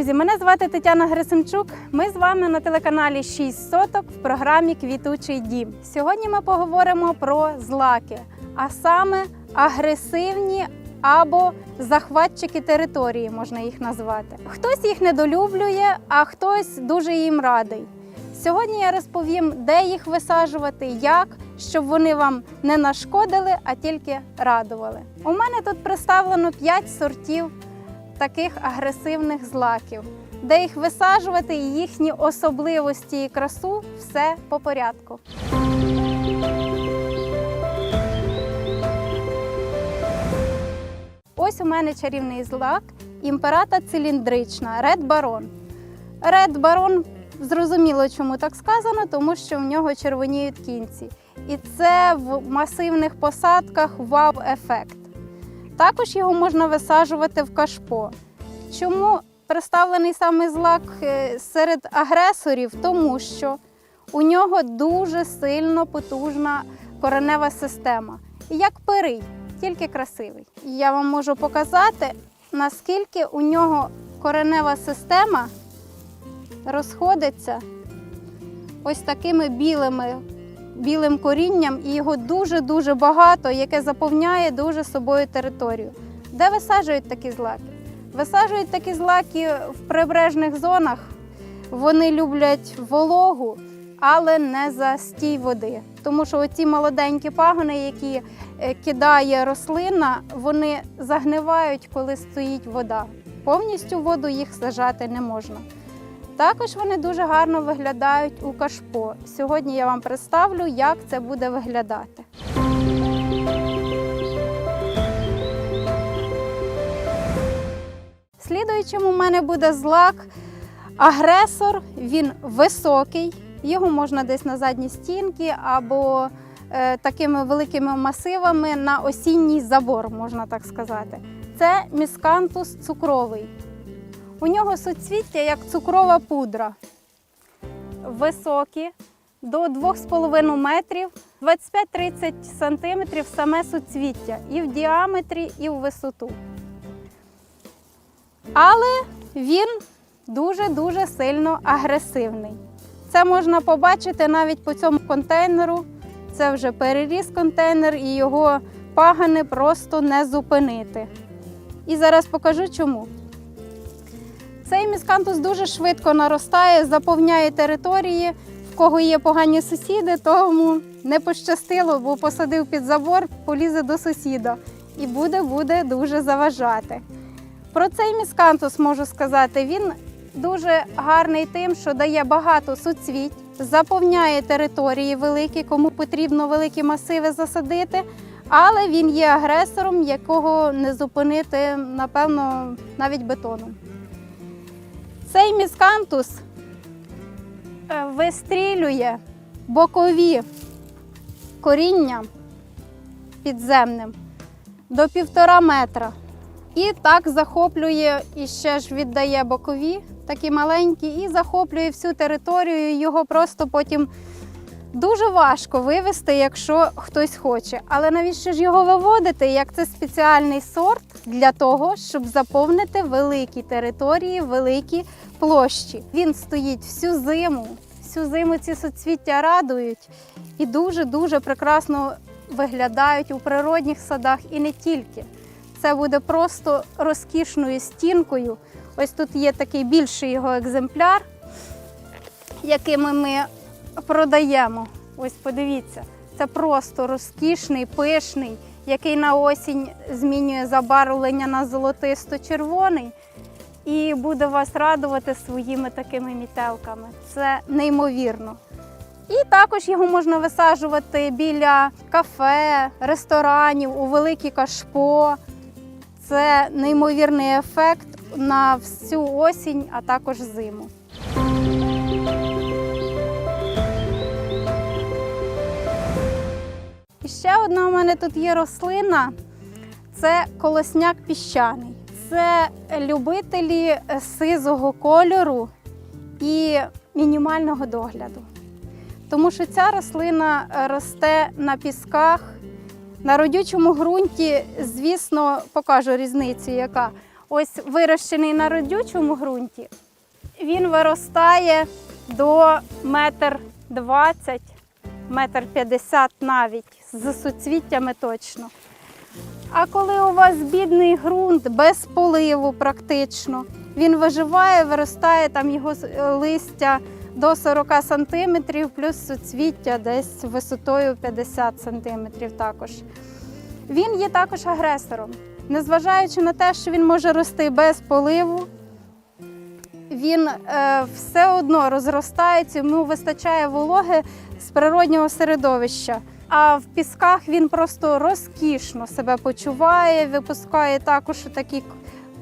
Друзі, мене звати Тетяна Грисимчук. Ми з вами на телеканалі 6 соток в програмі Квітучий дім. Сьогодні ми поговоримо про злаки, а саме агресивні або захватчики території, можна їх назвати. Хтось їх недолюблює, а хтось дуже їм радий. Сьогодні я розповім, де їх висаджувати, як, щоб вони вам не нашкодили, а тільки радували. У мене тут представлено 5 сортів таких агресивних злаків, де їх висаджувати і їхні особливості і красу все по порядку. Ось у мене чарівний злак імперата циліндрична Ред Барон. Ред Барон зрозуміло, чому так сказано, тому що в нього червоніють кінці. І це в масивних посадках вау-ефект. Також його можна висаджувати в кашпо. Чому представлений саме злак е, серед агресорів? Тому що у нього дуже сильно потужна коренева система. Як пирий, тільки красивий. Я вам можу показати, наскільки у нього коренева система розходиться ось такими білими, білим корінням, і його дуже-дуже багато, яке заповняє дуже собою територію. Де висаджують такі злаки? Висаджують такі злаки в прибережних зонах. Вони люблять вологу, але не за стій води. Тому що оці молоденькі пагони, які е, кидає рослина, вони загнивають, коли стоїть вода. Повністю воду їх сажати не можна. Також вони дуже гарно виглядають у кашпо. Сьогодні я вам представлю, як це буде виглядати. Слідуючим у мене буде злак агресор. Він високий, його можна десь на задній стінки або е, такими великими масивами на осінній забор, можна так сказати. Це міскантус цукровий. У нього суцвіття як цукрова пудра. Високі до 2,5 метрів, 25-30 сантиметрів саме суцвіття і в діаметрі, і в висоту. Але він дуже-дуже сильно агресивний. Це можна побачити навіть по цьому контейнеру. Це вже переріс контейнер і його пагани просто не зупинити. І зараз покажу чому. Цей міскантус дуже швидко наростає, заповняє території. В кого є погані сусіди, тому не пощастило, бо посадив під забор, полізе до сусіда і буде, буде дуже заважати. Про цей міскантус можу сказати, він дуже гарний тим, що дає багато суцвіть, заповняє території великі, кому потрібно великі масиви засадити, але він є агресором, якого не зупинити, напевно, навіть бетоном. Цей міскантус е, вистрілює бокові коріння підземним до півтора метра. І так захоплює і ще ж віддає бокові, такі маленькі, і захоплює всю територію. Його просто потім дуже важко вивести, якщо хтось хоче. Але навіщо ж його виводити? Як це спеціальний сорт для того, щоб заповнити великі території, великі площі. Він стоїть всю зиму. Всю зиму ці соцвіття радують і дуже-дуже прекрасно виглядають у природних садах і не тільки. Це буде просто розкішною стінкою. Ось тут є такий більший його екземпляр, якими ми продаємо. Ось подивіться, це просто розкішний, пишний, який на осінь змінює забарвлення на золотисто-червоний і буде вас радувати своїми такими мітелками. Це неймовірно. І також його можна висаджувати біля кафе, ресторанів, у великі кашпо. Це неймовірний ефект на всю осінь, а також зиму. Одна у мене тут є рослина. Це колосняк піщаний. Це любителі сизого кольору і мінімального догляду. Тому що ця рослина росте на пісках, на родючому ґрунті, звісно, покажу різницю, яка. Ось вирощений на родючому ґрунті, він виростає до метр двадцять, метр п'ятдесят навіть, з суцвіттями точно. А коли у вас бідний ґрунт без поливу практично, він виживає, виростає там його листя до 40 сантиметрів, плюс суцвіття десь висотою 50 сантиметрів також. Він є також агресором. Незважаючи на те, що він може рости без поливу, він е, все одно розростається, йому вистачає вологи з природнього середовища. А в пісках він просто розкішно себе почуває, випускає також такі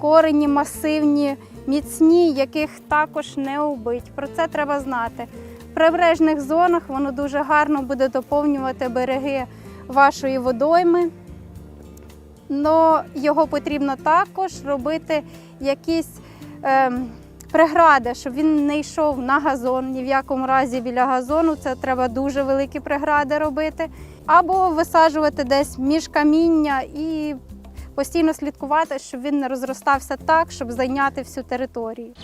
корені масивні, міцні, яких також не убить. Про це треба знати. В прибережних зонах воно дуже гарно буде доповнювати береги вашої водойми. Но його потрібно також робити якісь ем, прегради, щоб він не йшов на газон. Ні в якому разі біля газону це треба дуже великі прегради робити. Або висаджувати десь між каміння і постійно слідкувати, щоб він не розростався так, щоб зайняти всю територію.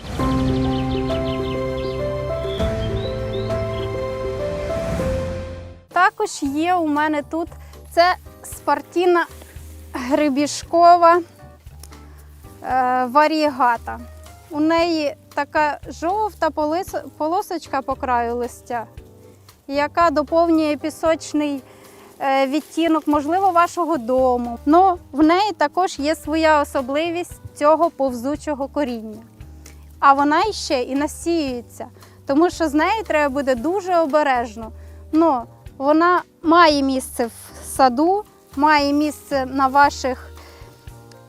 Також є у мене тут це спартіна грибішкова е, варієгата. У неї така жовта полосочка по краю листя, яка доповнює пісочний е, відтінок, можливо, вашого дому. Но в неї також є своя особливість цього повзучого коріння. А вона іще і насіюється, тому що з нею треба буде дуже обережно. Но вона має місце в саду, має місце на ваших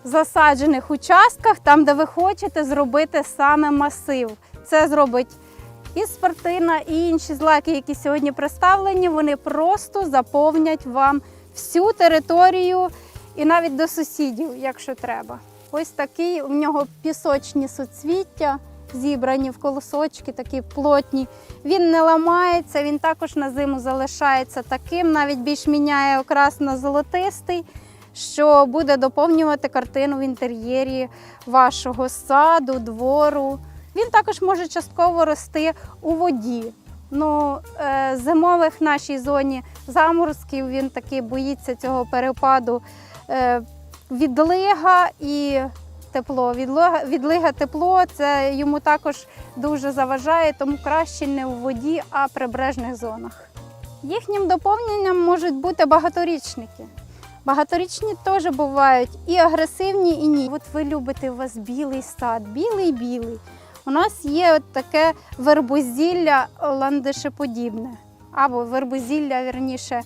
засаджених участках, там, де ви хочете зробити саме масив. Це зробить і спортина, і інші злаки, які сьогодні представлені, вони просто заповнять вам всю територію і навіть до сусідів, якщо треба. Ось такий у нього пісочні суцвіття, зібрані в колосочки, такі плотні. Він не ламається, він також на зиму залишається таким, навіть більш міняє окрас на золотистий, що буде доповнювати картину в інтер'єрі вашого саду, двору. Він також може частково рости у воді. Ну, е, зимових в нашій зоні заморозків він таки боїться цього перепаду е, відлига і тепло. Відлига, відлига тепло це йому також дуже заважає, тому краще не у воді, а прибережних зонах. Їхнім доповненням можуть бути багаторічники. Багаторічні теж бувають і агресивні, і ні. От ви любите у вас білий сад, білий-білий. У нас є от таке вербозілля ландишеподібне, або вербозілля, вірніше,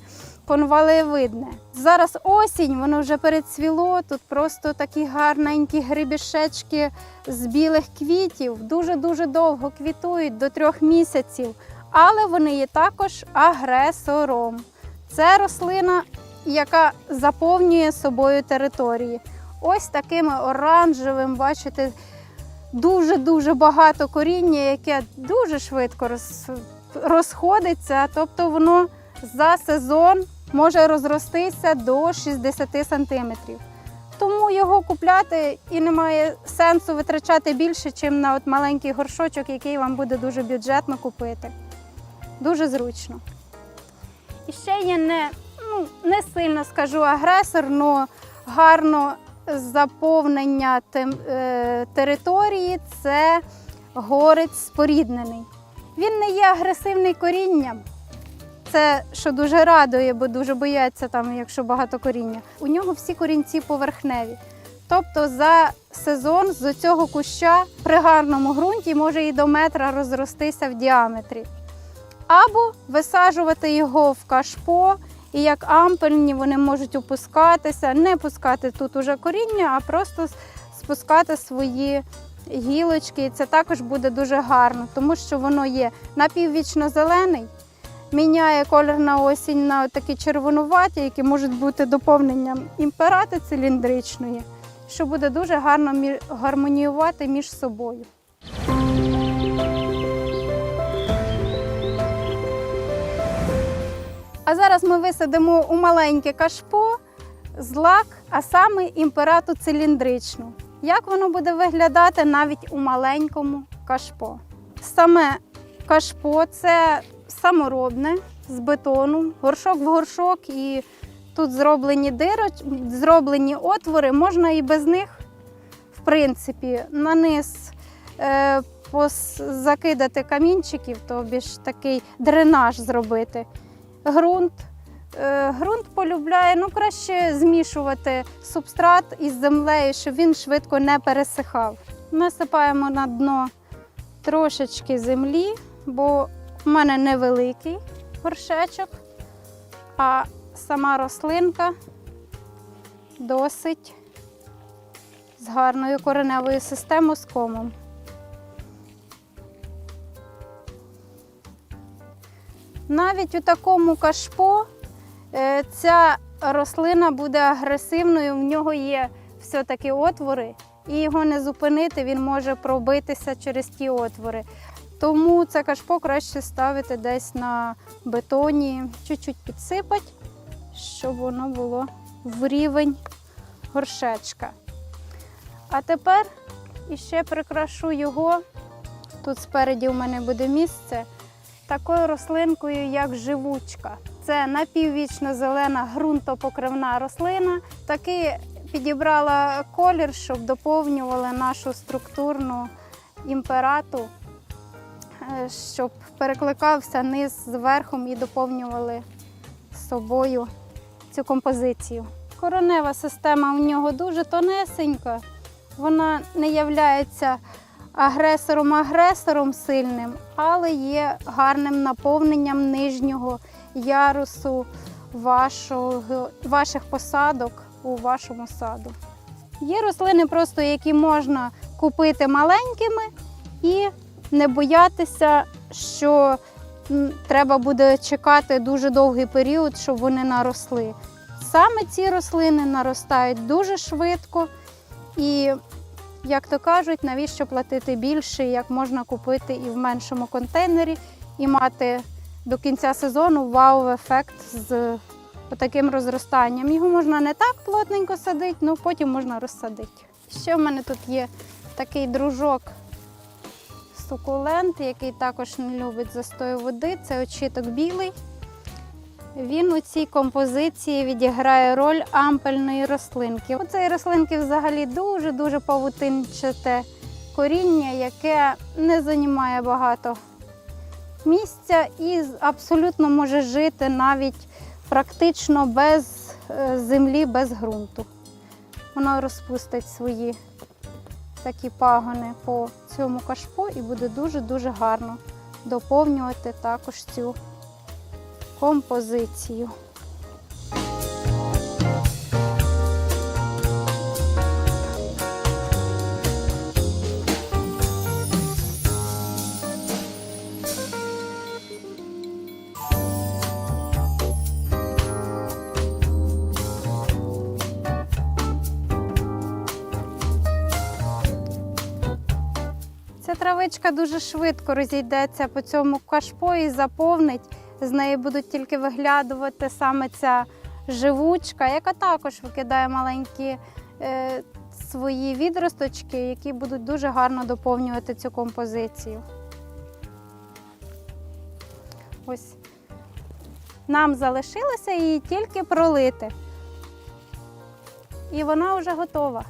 конвалевидне. Зараз осінь, воно вже перецвіло, тут просто такі гарненькі грибішечки з білих квітів, дуже-дуже довго квітують до трьох місяців, але вони є також агресором. Це рослина, яка заповнює собою території. Ось такими оранжевим, бачите, дуже-дуже багато коріння, яке дуже швидко розходиться, тобто воно за сезон може розростися до 60 сантиметрів. Тому його купляти і немає сенсу витрачати більше, ніж на от маленький горшочок, який вам буде дуже бюджетно купити. Дуже зручно. І ще є не, ну, не сильно скажу агресор, але гарно заповнення тем, е, території це горець споріднений. Він не є агресивний корінням. Це що дуже радує, бо дуже бояться там, якщо багато коріння. У нього всі корінці поверхневі. Тобто за сезон з цього куща при гарному ґрунті може і до метра розростися в діаметрі. Або висаджувати його в кашпо, і як ампельні вони можуть опускатися, не пускати тут уже коріння, а просто спускати свої гілочки. І це також буде дуже гарно, тому що воно є напіввічно зелений, міняє колір на осінь на такі червонуваті, які можуть бути доповненням імперати циліндричної, що буде дуже гарно гармоніювати між собою. А зараз ми висадимо у маленьке кашпо злак, а саме імперату циліндричну. Як воно буде виглядати навіть у маленькому кашпо? Саме кашпо це саморобне з бетону, горшок в горшок, і тут зроблені дироч, зроблені отвори, можна і без них, в принципі, на низ е, закидати камінчиків, тобі ж такий дренаж зробити. Ґрунт. Е, Ґрунт полюбляє, ну краще змішувати субстрат із землею, щоб він швидко не пересихав. Насипаємо на дно трошечки землі, бо в мене невеликий горшечок, а сама рослинка досить з гарною кореневою системою з комом. Навіть у такому кашпо е, ця рослина буде агресивною, в нього є все-таки отвори, і його не зупинити, він може пробитися через ті отвори. Тому це кашпо краще ставити десь на бетоні, чуть-чуть підсипати, щоб воно було в рівень горшечка. А тепер іще прикрашу його. Тут спереді у мене буде місце такою рослинкою, як живучка. Це напіввічно зелена ґрунтопокривна рослина. Таки підібрала колір, щоб доповнювали нашу структурну імперату, е, щоб перекликався низ з верхом і доповнювали собою цю композицію. Коронева система у нього дуже тонесенька, вона не являється агресором-агресором сильним, але є гарним наповненням нижнього ярусу вашого, ваших посадок у вашому саду. Є рослини, просто які можна купити маленькими і не боятися, що треба буде чекати дуже довгий період, щоб вони наросли. Саме ці рослини наростають дуже швидко і як то кажуть, навіщо платити більше, як можна купити і в меншому контейнері, і мати до кінця сезону вау-ефект з таким розростанням. Його можна не так плотненько садити, але потім можна розсадити. Ще в мене тут є такий дружок сукулент, який також не любить застою води. Це очіток білий. Він у цій композиції відіграє роль ампельної рослинки. У цієї рослинки взагалі дуже-дуже павутинчате коріння, яке не займає багато місця і абсолютно може жити навіть практично без е, землі, без ґрунту. Воно розпустить свої такі пагони по цьому кашпо і буде дуже-дуже гарно доповнювати також цю композицію. Ця травичка дуже швидко розійдеться по цьому кашпо і заповнить. З неї будуть тільки виглядувати саме ця живучка, яка також викидає маленькі е, свої відросточки, які будуть дуже гарно доповнювати цю композицію. Ось нам залишилося її тільки пролити. І вона вже готова.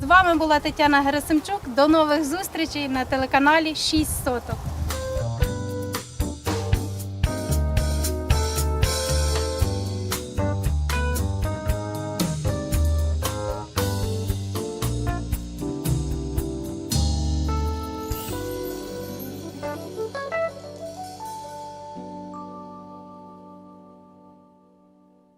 З вами була Тетяна Герасимчук. До нових зустрічей на телеканалі 6 соток.